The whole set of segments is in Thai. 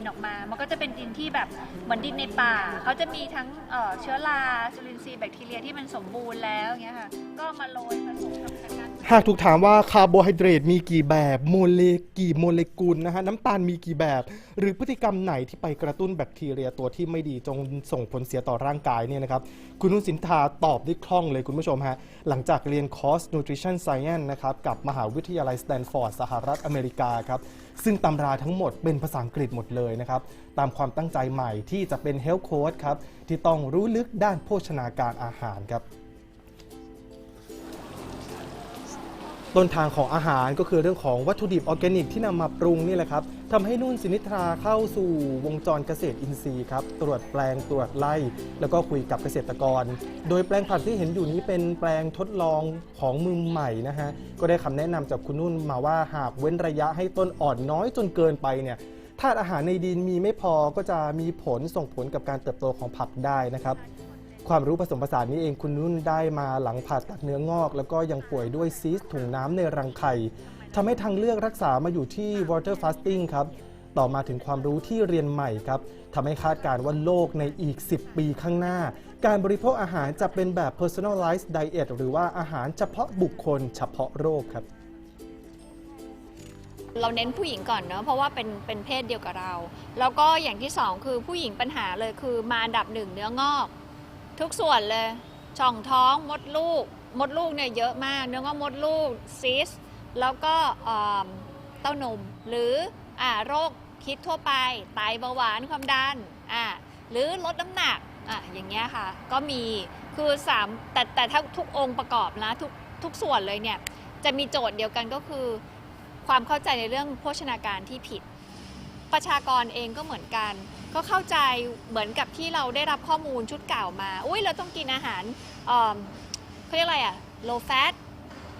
นออกมา มันก็จะเป็นดินที่แบบเหมือนดินในป่า เขาจะมีทั้งเอ่อเชื้อราจุลินทรีย์แบคทีเรียที่มันสมบูรณ์แล้วอย่างเงี้ยค่ะ ก็มาโรยผสมกับกัน หากถูกถามว่าคาร์โบไฮเดรตมีกี่แบบโมเลกี่โมเลกุลนะฮะน้ำตาลมีกี่แบบ หรือพฤติกรรมไหนที่ไปกระตุ้นแบคทีเรียตัวที่ไม่ดีจงส่งผลเสียต่อร่างกายเนี่ยนะครับ คุณนุ่นสินทาตอบได้คล่องเลยคุณผู้ชมฮะ หลังจากเรียนคอร์ส Nutrition Science นะครับ กับมหาวิทยาลัยสแตนฟอร์ดสหรัฐอเมริกาครับ ซึ่งตำราทั้งหมดเป็นภาษาอังกฤษหมดเลยนะครับ ตามความตั้งใจใหม่ที่จะเป็น Health Coach ครับ ที่ต้องรู้ลึกด้านโภชนาการอาหารครับต้นทางของอาหารก็คือเรื่องของวัตถุดิบออร์แกนิกที่นำมาปรุงนี่แหละครับทำให้นุ่นสินิทราเข้าสู่วงจรเกษตรอินทรีย์ครับ ตรวจแปลงตรวจไล่แล้วก็คุยกับเกษตรกร โดยแปลงผักที่เห็นอยู่นี้เป็นแปลงทดลองของมือใหม่นะฮะ ก็ได้คำแนะนำจากคุณนุ่นมาว่าหากเว้นระยะให้ต้นอ่อนน้อยจนเกินไปเนี่ย ธาตุอาหารในดินมีไม่พอก็จะมีผลส่งผลกับการเติบโตของผักได้นะครับ ความรู้ผสมผสานนี้เองคุณนุ่นได้มาหลังผ่าตัดเนื้องอก แล้วก็ยังป่วยด้วยซีสต์ถุงน้ำในรังไข่ทำให้ทางเลือกรักษามาอยู่ที่ water fasting ครับต่อมาถึงความรู้ที่เรียนใหม่ครับทำให้คาดการณ์ว่าโลกในอีก 10 ปีข้างหน้า การบริโภคอาหารจะเป็นแบบ personalized diet หรือว่าอาหารเฉพาะบุคคลเฉพาะโรคครับ เราเน้นผู้หญิงก่อนเนอะเพราะว่าเป็นเป็นเพศเดียวกับเรา แล้วก็อย่างที่สองคือผู้หญิงปัญหาเลยคือมาอันดับหนึ่งเนื้องอก ทุกส่วนเลย ช่องท้องมดลูก มดลูกเนี่ยเยอะมาก เนื้องอกมดลูกซิสแล้วก็เต้านม หรืออ่าโรคคิดทั่วไปไตเบาหวานความดันอ่าหรือลดน้ำหนักอะอย่างเงี้ยค่ะ ก็มีคือสามแต่แต่ถ้าทุกองค์ประกอบนะทุกทุกส่วนเลยเนี่ยจะมีโจทย์เดียวกันก็คือ ความเข้าใจในเรื่องโภชนาการที่ผิด ประชากรเองก็เหมือนกัน ก็เข้าใจเหมือนกับที่เราได้รับข้อมูลชุดเก่ามา อุ้ยเราต้องกินอาหารเอิ่มเขาเรียกอะไรอะ low fat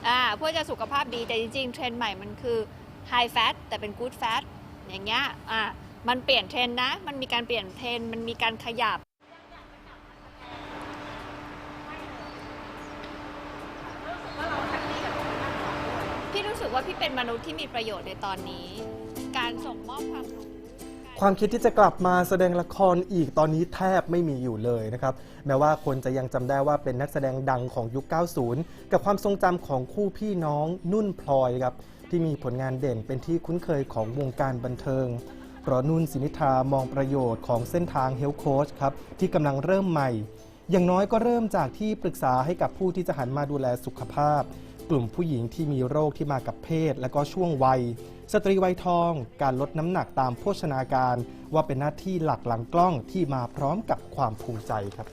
อ่าเพื่อจะสุขภาพดีแต่จริงๆ เทรนด์ใหม่มันคือ high fat แต่เป็น good fat อย่างเงี้ยอ่ามันเปลี่ยนเทรนด์นะ มันมีการเปลี่ยนเทรนด์มันมีการขยับ พี่ รู้สึกว่าพี่เป็นมนุษย์ที่มีประโยชน์ในตอนนี้ การส่งมอบความรู้ ความคิดที่จะกลับมาแสดงละครอีกตอนนี้แทบไม่มีอยู่เลยนะครับ แม้ว่าคนจะยังจำได้ว่าเป็นนักแสดงดังของยุค 90 กับความทรงจำของคู่พี่น้องนุ่นพลอยครับ ที่มีผลงานเด่นเป็นที่คุ้นเคยของวงการบันเทิง เพราะนุ่นสินิธามองประโยชน์ของเส้นทางเฮลโคชครับ ที่กำลังเริ่มใหม่ อย่างน้อยก็เริ่มจากที่ปรึกษาให้กับผู้ที่จะหันมาดูแลสุขภาพ กลุ่มผู้หญิงที่มีโรคที่มากับเพศ และก็ช่วงวัย สตรีวัยทอง การลดน้ำหนักตามโภชนาการ ว่าเป็นหน้าที่หลักหลังกล้องที่มาพร้อมกับความภูมิใจครับ